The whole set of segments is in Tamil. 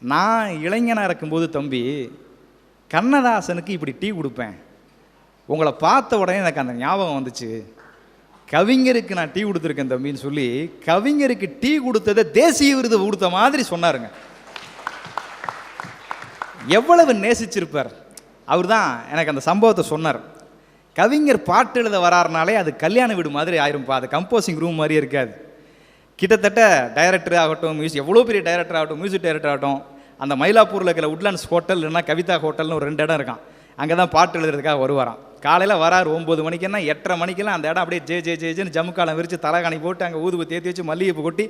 நான் இளைஞனாக இருக்கும்போது தம்பி கண்ணதாசனுக்கு இப்படி டீ கொடுப்பேன். உங்களை பார்த்த உடனே எனக்கு அந்த ஞாபகம் வந்துச்சு. கவிஞருக்கு நான் டீ கொடுத்துருக்கேன் தம்பின்னு சொல்லி கவிஞருக்கு டீ கொடுத்ததை தேசிய விருது கொடுத்த மாதிரி சொன்னாருங்க. எவ்வளவு நேசிச்சிருப்பார். அவர் தான் எனக்கு அந்த சம்பவத்தை சொன்னார். கவிஞர் பாட்டு எழுத வராருனாலே அது கல்யாண வீடு மாதிரி ஆயிரும்ப்பா அது கம்போசிங் ரூம் மாதிரி இருக்காது. கிட்டத்தட்ட டைரக்டர் ஆகட்டும் மியூசிக் எவ்வளோ பெரிய டைரக்டர் ஆகட்டும் மியூசிக் டைரக்டர் ஆகட்டும் அந்த மயிலாப்பூரில் இருக்கிற உட்லாண்ட்ஸ் ஹோட்டல் இல்லைன்னா கவிதா ஹோட்டல்னு ஒரு ரெண்டு இடம் இருக்கான் அங்கே தான் பாட்டு எழுதுறதுக்காக வருவாராம். காலையில் வராரு ஒம்பது மணிக்குன்னா எட்டரை மணிக்கெல்லாம் அந்த இடம் அப்படியே ஜே ஜே ஜே ஜேன்னு ஜம்முக்காலம் விரித்து தலைகாணி போட்டு அங்கே ஊதுபத்தி ஏற்றி வச்சு மல்லிகைப்பூ கொட்டி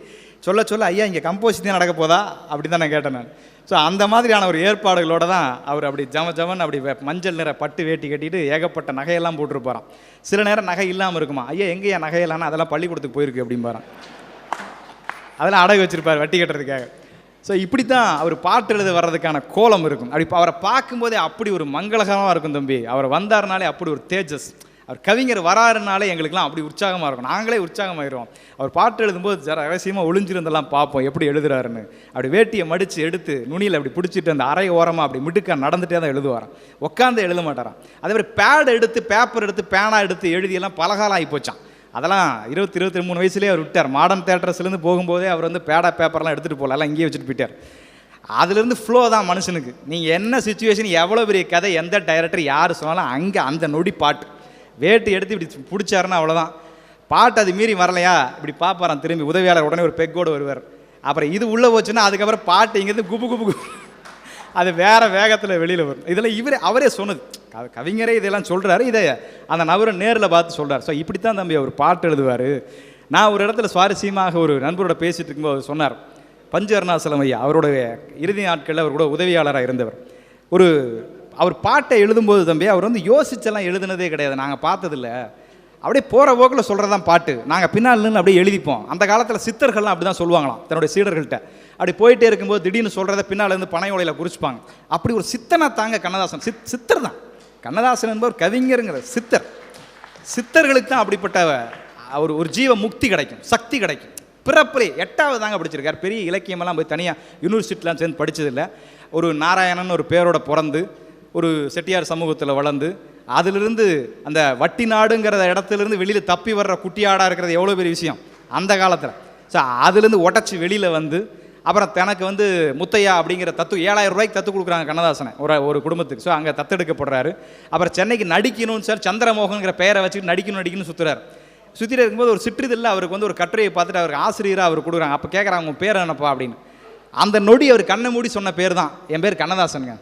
சொல்ல சொல்ல ஐயா இங்கே கம்போசிங் நடக்க போதா? அப்படி தான் நான் கேட்டேன் நான். ஸோ அந்த மாதிரியான ஒரு ஏற்பாடுகளோட தான் அவர் அப்படி ஜம ஜமன் அப்படி மஞ்சள் நிற பட்டு வேட்டி கட்டிட்டு ஏகப்பட்ட நகையெல்லாம் போட்டுருப்பாராம் சில நேரம் நகை இல்லாமல் இருக்குமா? ஐயா எங்கேயா நகையெல்லாம்? அதெல்லாம் பள்ளிக்கூடத்துக்கு போயிருக்கு அப்படிம்பாராம். அதெல்லாம் அடகு வச்சிருப்பார் வட்டி கட்டுறதுக்காக. ஸோ இப்படி தான் அவர் பாட்டு எழுத வர்றதுக்கான கோலம் இருக்கும். அப்படி அவரை பார்க்கும்போதே அப்படி ஒரு மங்களகரமாக இருக்கும் தம்பி. அவர் வந்தாருனாலே அப்படி ஒரு தேஜஸ். அவர் கவிஞர் வராருனாலே எங்களுக்குலாம் அப்படி உற்சாகமாக இருக்கும். நாங்களே உற்சாகமாயிடுவோம் அவர் பாட்டு எழுதும்போது ஜர ரகசியமாக ஒளிஞ்சிருந்தெல்லாம் பார்ப்போம் எப்படி எழுதுறாருன்னு. அப்படி வேட்டியை மடித்து எடுத்து நுனியில் அப்படி பிடிச்சிட்டு அந்த அரை ஓரமாக அப்படி மிடுக்க நடந்துகிட்டே தான் எழுதுவாராம். உட்காந்து எழுத மாட்டாராம். அதே மாதிரி பேட் எடுத்து பேப்பர் எடுத்து பேனா எடுத்து எழுதியெல்லாம் பலகாலம் ஆகி போச்சான் அதெல்லாம் இருபத்தி இருபத்தி மூணு வயசுலேயே அவர் விட்டார். மாடர்ன் தேட்டர்ஸ்லேருந்து போகும்போதே அவர் வந்து பேடா பேப்பர்லாம் எடுத்துகிட்டு போகல. எல்லாம் இங்கேயே வச்சுட்டு போயிட்டார். அதுலேருந்து ஃப்ளோ தான் மனுஷனுக்கு. நீங்கள் என்ன சுச்சுவேஷன் எவ்வளோ பெரிய கதை எந்த டைரக்டர் யார் சொன்னாலும் அங்கே அந்த நொடி பாட்டு. வேட்டு எடுத்து இப்படி பிடிச்சாருன்னா அவ்வளோதான் பாட்டு அது மீறி வரலையா? இப்படி பார்ப்பாரான் திரும்பி. உதவியாளர் உடனே ஒரு பெக்கோடு வருவார். அப்புறம் இது உள்ளே போச்சுன்னா அதுக்கப்புறம் பாட்டு இங்கேருந்து குபு குபு குபு. அது வேற வேகத்தில் வெளியில் வரும். இதில் இவரே அவரே சொன்னது. கவிஞரே இதெல்லாம் சொல்கிறாரு இதை அந்த நபரை நேரில் பார்த்து சொல்கிறார் ஸோ இப்படி தான் தம்பி அவர் பாட்டு எழுதுவார். நான் ஒரு இடத்துல சுவாரஸ்யமாக ஒரு நண்பரோட பேசிகிட்டு இருக்கும்போது அவர் சொன்னார் பஞ்சு அருணாசலம் ஐயா அவருடைய இறுதி நாட்களில் அவர் கூட உதவியாளராக இருந்தவர். ஒரு அவர் பாட்டை எழுதும்போது தம்பி அவர் வந்து யோசிச்செல்லாம் எழுதுனதே கிடையாது. நாங்கள் பார்த்ததில்ல. அப்படியே போகிற போக்கில் சொல்கிறது தான் பாட்டு. நாங்கள் பின்னால் நின்று அப்படியே எழுதிப்போம். அந்த காலத்தில் சித்தர்கள்லாம் அப்படி தான் சொல்லுவாங்களாம் தன்னுடைய சீடர்கள்ட்ட. அப்படி போயிட்டே இருக்கும்போது திடீர்னு சொல்கிறத பின்னால் இருந்து பனை உலையில் குறிச்சுப்பாங்க. அப்படி ஒரு சித்தனை தாங்க கண்ணதாசன். சித் சித்தர் தான். கண்ணதாசன் என்பவர் கவிஞருங்கிற சித்தர். சித்தர்களுக்கு தான் அப்படிப்பட்ட ஒரு ஒரு ஜீவ முக்தி கிடைக்கும் சக்தி கிடைக்கும். பிறப்பிலே எட்டாவது தாங்க படிச்சிருக்கார். பெரிய இலக்கியமெல்லாம் போய் தனியாக யூனிவர்சிட்டிலாம் சேர்ந்து படிச்சதில்ல. ஒரு நாராயணன் ஒரு பேரோட பிறந்து ஒரு செட்டியார் சமூகத்தில் வளர்ந்து அதிலிருந்து அந்த வட்டி நாடுங்கிற இடத்துலேருந்து வெளியில் தப்பி வர்ற குட்டியாடாக இருக்கிறது எவ்வளோ பெரிய விஷயம்? அந்த காலத்தில். ஸோ அதுலேருந்து உடச்சி வெளியில் வந்து அப்புறம் தனக்கு வந்து முத்தையா அப்படிங்கிற தத்து ஏழாயிரம் ரூபாய்க்கு தத்து கொடுக்குறாங்க கண்ணதாசனை ஒரு ஒரு குடும்பத்துக்கு. ஸோ அங்கே தத்தெடுக்கப்படுறாரு அப்புறம் சென்னைக்கு நடிக்கணும்னு சார் சந்திரமோகன்கிற பெயரை வச்சுக்கிட்டு நடிக்கணும் நடிக்கணும்னு சுற்றுறாரு சுற்றிட்டு இருக்கும்போது ஒரு சிற்றிதழில் அவருக்கு வந்து ஒரு கட்டுரையை பார்த்துட்டு அவருக்கு ஆசிரியராக அவர் கொடுக்குறாங்க. அப்போ கேட்குறாங்க உங்கள் பேர் என்னப்பா? அப்படின்னு. அந்த நொடி அவர் கண்ணை மூடி சொன்ன பேர் தான் என் பேர் கண்ணதாசனுங்க.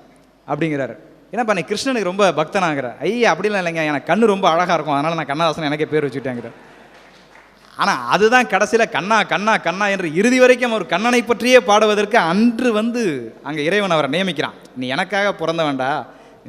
அப்படிங்கிறாரு. ஏன்னா நீ கிருஷ்ணனுக்கு ரொம்ப பக்தனாகிற ஐயா அப்படிலாம் இல்லைங்க. எனக்கு கண்ணு ரொம்ப அழகாக இருக்கும். அதனால் நான் கண்ணதாசன் எனக்கே பேர் வச்சுட்டேங்கிறேன் ஆனால் அதுதான் கடைசியில் கண்ணா கண்ணா கண்ணா என்று இறுதி வரைக்கும் அவர் கண்ணனை பற்றியே பாடுவதற்கு அன்று வந்து அங்கே இறைவன் அவரை நியமிக்கிறான். நீ எனக்காக பிறந்தவன்டா.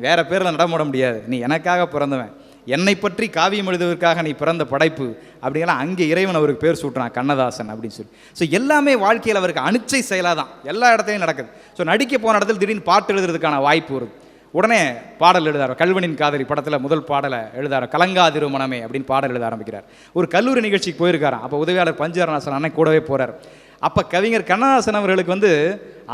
வேறு பேரில் நடமுட முடியாது. நீ எனக்காக பிறந்தவன். என்னை பற்றி காவியம் எழுதுவதற்காக நீ பிறந்த படைப்பு. அப்படிங்கலாம் அங்கே இறைவன் அவருக்கு பேர் சூட்டுறான் கண்ணதாசன் அப்படின்னு சொல்லி. ஸோ எல்லாமே வாழ்க்கையில் அவருக்கு அனிச்சை செயலாக தான் எல்லா இடத்துலையும் நடக்குது. ஸோ நடிக்க போன இடத்துல திடீர்னு பாட்டு எழுதுறதுக்கான வாய்ப்பு வருது உடனே பாடல் எழுதார். கல்வனின் காதலி படத்தில் முதல் பாடலை எழுதார். கலங்காதிரு மனமே அப்படின்னு பாடல் எழுத ஆரம்பிக்கிறார். ஒரு கல்லூரி நிகழ்ச்சிக்கு போயிருக்காராம். அப்போ உதவியாளர் பஞ்சரணாசன் அண்ணன் கூடவே போகிறார் அப்போ கவிஞர் கண்ணதாசன் அவர்களுக்கு வந்து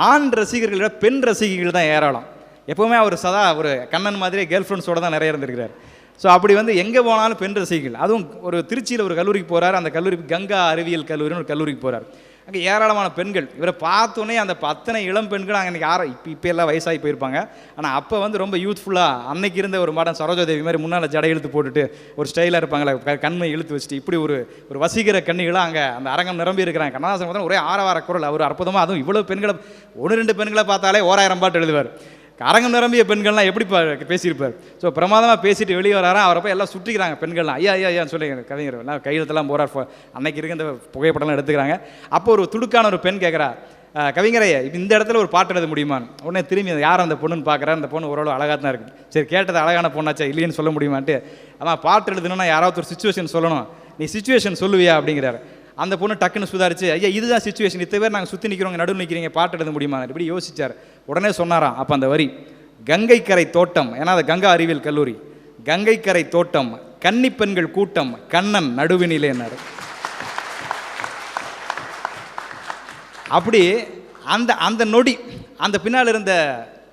ஆண் ரசிகர்களை விட பெண் ரசிகர்கள் தான் ஏராளம். எப்போவுமே அவர் சதா ஒரு கண்ணன் மாதிரியே கேர்ள் ஃப்ரெண்ட்ஸோடு தான் நிறைய இருந்திருக்கிறார். ஸோ அப்படி வந்து எங்கே போனாலும் பெண் ரசிகர்கள் அதுவும் ஒரு திருச்சியில் ஒரு கல்லூரிக்கு போகிறார் அந்த கல்லூரிக்கு கங்கா அறிவியல் கல்லூரின்னு ஒரு கல்லூரிக்கு போகிறார் அங்கே ஏராளமான பெண்கள். இவரை பார்த்தோன்னே அந்த அத்தனை இளம் பெண்கள் அங்கே இன்றைக்கி ஆர இப்போ இப்போ எல்லாம் வயசாகி போயிருப்பாங்க. ஆனால் அப்போ வந்து ரொம்ப யூத்ஃபுல்லாக அன்னைக்கு இருந்த ஒரு மாடம் சரோஜாதேவி மாதிரி முன்னால் ஜடை இழுத்து போட்டுட்டு ஒரு ஸ்டைலாக இருப்பாங்களே க- கண்மை இழுத்து வச்சுட்டு இப்படி ஒரு ஒரு வசீகர கண்ணிகளாக அங்கே அந்த அரங்கம் நிரம்பி இருக்கிறாங்க. கண்ணதாசன் பார்த்தா ஒரே ஆரவார குரல். அவர் அற்புதமாக அதுவும் இவ்வளோ பெண்களை ஒன்று ரெண்டு பெண்களை பார்த்தாலே ஓராயிரம் பாட்டு எழுதுவார். அரங்கம் நிரம்பிய பெண்கள்லாம் எப்படி பேசியிருப்பார்? ஸோ பிரமாதமாக பேசிட்டு வெளியே வராரா? அவரை போய் எல்லாம் சுற்றிக்கிறாங்க பெண்கள்லாம். ஐயா ஐயா ஐயான்னு சொல்லி கவிஞர் எல்லாம் கையெழுத்தெல்லாம் போகிறார் அன்னைக்கு இருக்க இந்த புகைப்படம்லாம் எடுத்துக்கிறாங்க. அப்போ ஒரு துடுக்கான ஒரு பெண் கேட்குறா கவிஞரையே இந்த இடத்துல ஒரு பாட்டு எழுத முடியுமான்னு உடனே திரும்பி யார் அந்த பொண்ணுன்னு பார்க்குறா அந்த பொண்ணு ஓரளவு அழகாக தான் இருக்குது சரி கேட்டது அழகான பொண்ணாச்சா? இல்லைன்னு சொல்ல முடியுமான்ட்டு ஆனால் பாட்டு எழுதணும்னா யாராவது ஒரு சுச்சுவேஷன் சொல்லணும். நீ சுச்சுவேஷன் சொல்லுவியா? அப்படிங்கிறாரு. அந்த பொண்ணு டக்குன்னு சுதாரிச்சு ஐயா இதுதான் சுச்சுவேஷன் இத்தனை பேர் நாங்கள் சுற்றி நிற்கிறோங்க நடுவில் நிற்கிறீங்க பாட்டு எழுத முடியுமா? இப்படி யோசிச்சார். உடனே சொன்னாராம் அப்போ அந்த வரி கங்கைக்கரை தோட்டம். ஏன்னா அது கங்கா அறிவியல் கல்லூரி. கங்கைக்கரை தோட்டம் கன்னிப்பெண்கள் கூட்டம் கண்ணன் நடுவினிலேனார் அப்படி அந்த அந்த நொடி அந்த பின்னால் இருந்த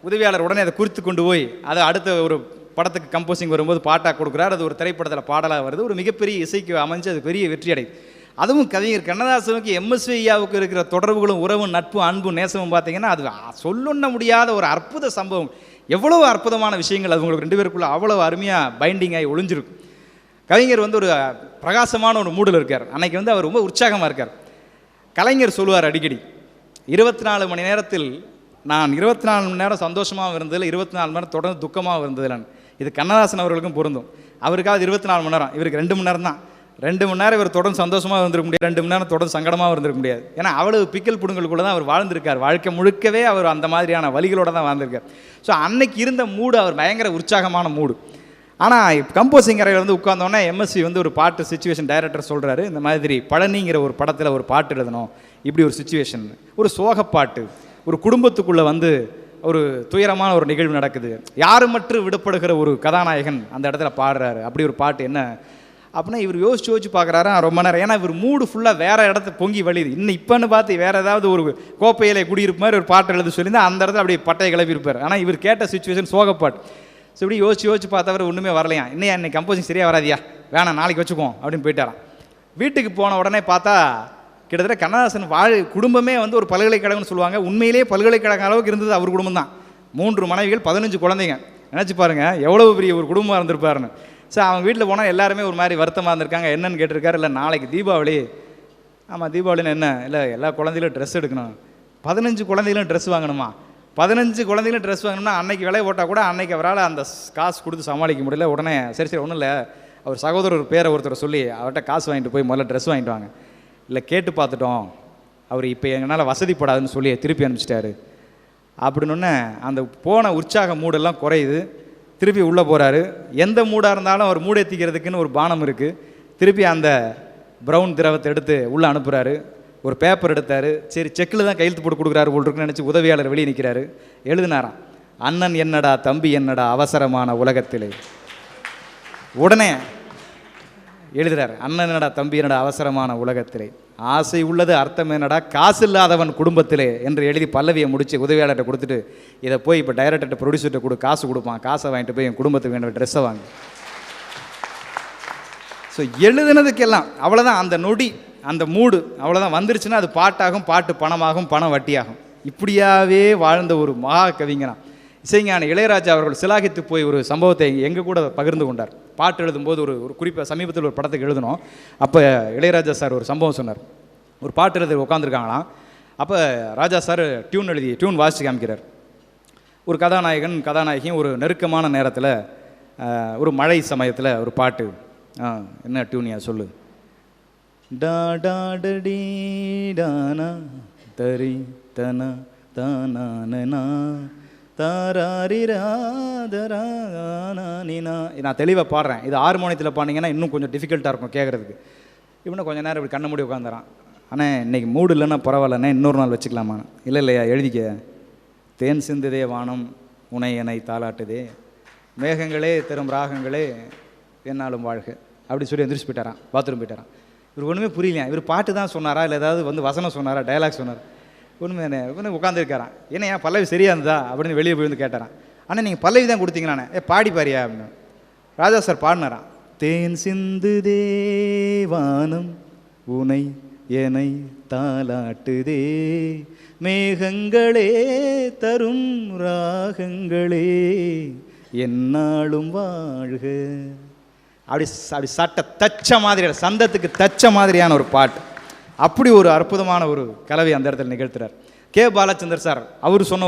உதவியாளர் உடனே அதை குறித்து கொண்டு போய் அதை அடுத்த ஒரு படத்துக்கு கம்போசிங் வரும்போது பாட்டாக கொடுக்குறாரு. அது ஒரு திரைப்படத்தில் பாடலாக வருது. ஒரு மிகப்பெரிய இசைக்கு அமைஞ்சு அது பெரிய வெற்றி அடையுது அதுவும் கவிஞர் கண்ணதாசனுக்கு எம்எஸ்வி ஐயாவுக்கு இருக்கிற தொடர்புகளும் உறவும் நட்பும் அன்பும் நேசமும் பார்த்தீங்கன்னா அது சொல்லுண்ண முடியாத ஒரு அற்புத சம்பவம். எவ்வளோ அற்புதமான விஷயங்கள் அது உங்களுக்கு ரெண்டு பேருக்குள்ள அவ்வளோ அருமையாக பைண்டிங் ஆகி ஒளிஞ்சிருக்கும். கவிஞர் வந்து ஒரு பிரகாசமான ஒரு மூடில் இருக்கார். அன்னைக்கு வந்து அவர் ரொம்ப உற்சாகமாக இருக்கார். கலைஞர் சொல்லுவார் அடிக்கடி இருபத்தி நாலு மணி நேரத்தில் நான் இருபத்தி நாலு மணி நேரம் சந்தோஷமாக இருந்ததில்லை இருபத்தி நாலு மணி நேரம் தொடர்ந்து துக்கமாகவும் இருந்ததில்லை இது கண்ணதாசன் அவர்களுக்கும் பொருந்தும். அவருக்காவது இருபத்தி நாலு மணி நேரம் இவருக்கு ரெண்டு மணி நேரம் தான் ரெண்டு மணி நேரம் இவர் தொடர்ந்து சந்தோஷமாக இருந்திருக்க முடியாது. ரெண்டு மணி நேரம் தொடர்ந்து சங்கடமாக இருந்திருக்க முடியாது. ஏன்னா அவ்வளவு பிக்கல் புடுங்களுக்குள்ள தான் அவர் வாழ்ந்திருக்கார். வாழ்க்கை முழுக்கவே அவர் அந்த மாதிரியான வழிகளோடு தான் வாழ்ந்திருக்கார். ஸோ அன்னைக்கு இருந்த மூடு அவர் பயங்கர உற்சாகமான மூடு ஆனால் கம்போசிங் அறையில் வந்து உட்காந்தோன்னே எம்எஸ்சி வந்து ஒரு பாட்டு சுச்சுவேஷன் டைரக்டர் சொல்கிறாரு இந்த மாதிரி பழனிங்கிற ஒரு படத்தில் ஒரு பாட்டு எழுதணும். இப்படி ஒரு சுச்சுவேஷன் ஒரு சோகப்பாட்டு ஒரு குடும்பத்துக்குள்ளே வந்து ஒரு துயரமான ஒரு நிகழ்வு நடக்குது. யாருமற்று விடப்படுகிற ஒரு கதாநாயகன் அந்த இடத்துல பாடுறாரு. அப்படி ஒரு பாட்டு என்ன அப்படின்னா இவர் யோசிச்சு யோசிச்சு பார்க்குறாரு? ரொம்ப நேரம். ஏன்னா இவர் மூடு ஃபுல்லாக வேறு இடத்த பொங்கி வழியுது. இன்னும் இப்போன்னு பார்த்து வேறு ஏதாவது ஒரு கோப்பையில குடியிருப்பு மாதிரி ஒரு பாட்டு எழுத சொல்லியிருந்தா அந்த இடத்துல அப்படியே பட்டையை கிளப்பி இருப்பார். ஆனால் இவர் கேட்ட சுச்சுவேஷன் சோகப்பாட்டு ஸோ இப்படி யோசிச்சு யோசிச்சு பார்த்தவர் ஒன்றுமே வரலையா? இன்னும் இன்னைக்கு கம்போசிங் சரியாக வராதியா? வேணாம் நாளைக்கு வச்சுக்குவோம் அப்படின்னு போயிட்டாரான் வீட்டுக்கு போன உடனே பார்த்தா கிட்டத்தட்ட கண்ணதாசன் வாழ் குடும்பமே வந்து ஒரு பல்கலைக்கழகம்னு சொல்லுவாங்க. உண்மையிலேயே பல்கலைக்கழக அளவுக்கு இருந்தது அவர் குடும்பம் தான் மூன்று மனைவிகள் பதினஞ்சு குழந்தைங்க. நினச்சி பாருங்கள் எவ்வளோ பெரிய ஒரு குடும்பமாக இருந்திருப்பாருன்னு. ஸோ அவங்க வீட்டில் போனால் எல்லாருமே ஒரு மாதிரி வருத்தமாக இருந்திருக்காங்க. என்னன்னு கேட்டிருக்காரு இல்லை நாளைக்கு தீபாவளி. ஆமாம் தீபாவளின்னு என்ன? இல்லை எல்லா குழந்தைகளும் ட்ரெஸ் எடுக்கணும். பதினஞ்சு குழந்தைகளும் ட்ரெஸ் வாங்கணுமா? பதினஞ்சு குழந்தைகளும் ட்ரெஸ் வாங்கணும்னா அன்னைக்கு விலை போட்டால் கூட அன்னைக்கு அவரால் அந்த காசு கொடுத்து சமாளிக்க முடியல. உடனே சரி சரி ஒன்றும் இல்லை. அவர் சகோதரர் பேரை ஒருத்தர் சொல்லி அவர்கிட்ட காசு வாங்கிட்டு போய் முதல்ல ட்ரெஸ் வாங்கிட்டு வாங்க. இல்லை கேட்டு பார்த்துட்டோம். அவர் இப்போ எங்களால் வசதிப்படாதுன்னு சொல்லி திருப்பி அனுப்பிச்சிட்டாரு. அப்படின்னொன்னே அந்த போன உற்சாக மூடெல்லாம் குறையுது. திருப்பி உள்ளே போகிறாரு எந்த மூடாக இருந்தாலும் அவர் மூடேற்றிக்கிறதுக்குன்னு ஒரு பானம் இருக்குது திருப்பி அந்த ப்ரௌன் திரவத்தை எடுத்து உள்ளே அனுப்புகிறாரு ஒரு பேப்பர் எடுத்தார். சரி செக்கில் தான் கையெழுத்து போட்டு கொடுக்குறாரு போல் இருக்குன்னு நினச்சி உதவியாளர் வெளியே நிற்கிறாரு எழுதினாராம் அண்ணன் என்னடா தம்பி என்னடா அவசரமான உலகத்திலே? உடனே எழுதுகிறார் அண்ணன் என்னடா தம்பி என்னடா அவசரமான உலகத்திலே? ஆசை உள்ளது அர்த்தம் என்னடா? காசு இல்லாதவன் குடும்பத்திலே? என்று எழுதி பல்லவியை முடித்து உதவியாளர்கிட்ட கொடுத்துட்டு இதை போய் இப்போ டைரக்டர்கிட்ட ப்ரொடியூசர்கிட்ட கொடு காசு கொடுப்பான். காசை வாங்கிட்டு போய் என் குடும்பத்துக்கு வேண்டிய ட்ரெஸ்ஸை வாங்கு. ஸோ எழுதுனதுக்கெல்லாம் அவ்வளோதான் அந்த நொடி அந்த மூடு அவ்வளோதான் வந்துருச்சுன்னா அது பாட்டாகும் பாட்டு பணமாகும் பணம் வட்டியாகும். இப்படியாவே வாழ்ந்த ஒரு மகா கவிஞனாம் இசைஞான இளையராஜா அவர்கள் சிலாகித்து போய் ஒரு சம்பவத்தை எங்கள் கூட பகிர்ந்து கொண்டார். பாட்டு எழுதும்போது ஒரு ஒரு குறிப்பாக சமீபத்தில் ஒரு படத்துக்கு எழுதணும் அப்போ இளையராஜா சார் ஒரு சம்பவம் சொன்னார். ஒரு பாட்டு எழுத உட்காந்துருக்காங்களாம் அப்போ ராஜா சார் டியூன் எழுதி டியூன் வாசித்து காமிக்கிறார். ஒரு கதாநாயகன் கதாநாயகியும் ஒரு நெருக்கமான நேரத்தில் ஒரு மழை சமயத்தில் ஒரு பாட்டு. ஆ, என்ன டியூனியா சொல்லு. டா டா டடி டானா தரி தன தானா நான் தெளிவாக பாடுறேன். இது ஹார்மோனியத்தில் பாடினீங்கன்னா இன்னும் கொஞ்சம் டிஃபிகல்ட்டாக இருக்கும் கேட்குறதுக்கு இவனை கொஞ்ச நேரம் இப்படி கண்ணை மூடி உட்காந்துறான் அண்ணே இன்றைக்கி மூடு இல்லைன்னா பரவாயில்லண்ணே இன்னொரு நாள் வச்சுக்கலாமா இல்லை இல்லையா எழுதிக்க. தேன் சிந்துதே வானம் உனை என்னை தாளாட்டுதே. மேகங்களே தரும் ராகங்களே என்னாலும் வாழ்க. அப்படி சொல்லி எந்திரிச்சு போயிட்டாரான் பாத்ரூம் போயிட்டாரான் இவர் ஒன்றுமே புரியலையா? இவர் பாட்டு தான் சொன்னாரா? இல்லை ஏதாவது வந்து வசனம் சொன்னாரா? டைலாக் சொன்னார்? ஒன்றுமே ஒன்று உட்காந்துருக்காரான் என்னையா பல்லவி சரியா இருந்தா அப்படின்னு வெளியே போய் வந்து கேட்டாரான் ஆனால் நீங்கள் பல்லவி தான் கொடுத்தீங்களாண்ணே? ஏ பாடி பாரியா அப்படின்னு. ராஜா சார் பாடினாராம். தேன் சிந்து தேவானம் உனை எனை தாலாட்டுதே மேகங்களே தரும் ராகங்களே. என்னாலும் வாழ்க. அப்படி அப்படி சட்ட தச்ச மாதிரியான சந்தத்துக்கு தச்ச மாதிரியான ஒரு பாட்டு. அப்படி ஒரு அற்புதமான ஒரு கலவை அந்த இடத்துல நிகழ்த்துறார். கே. பாலச்சந்தர் சார் அவர் சொன்ன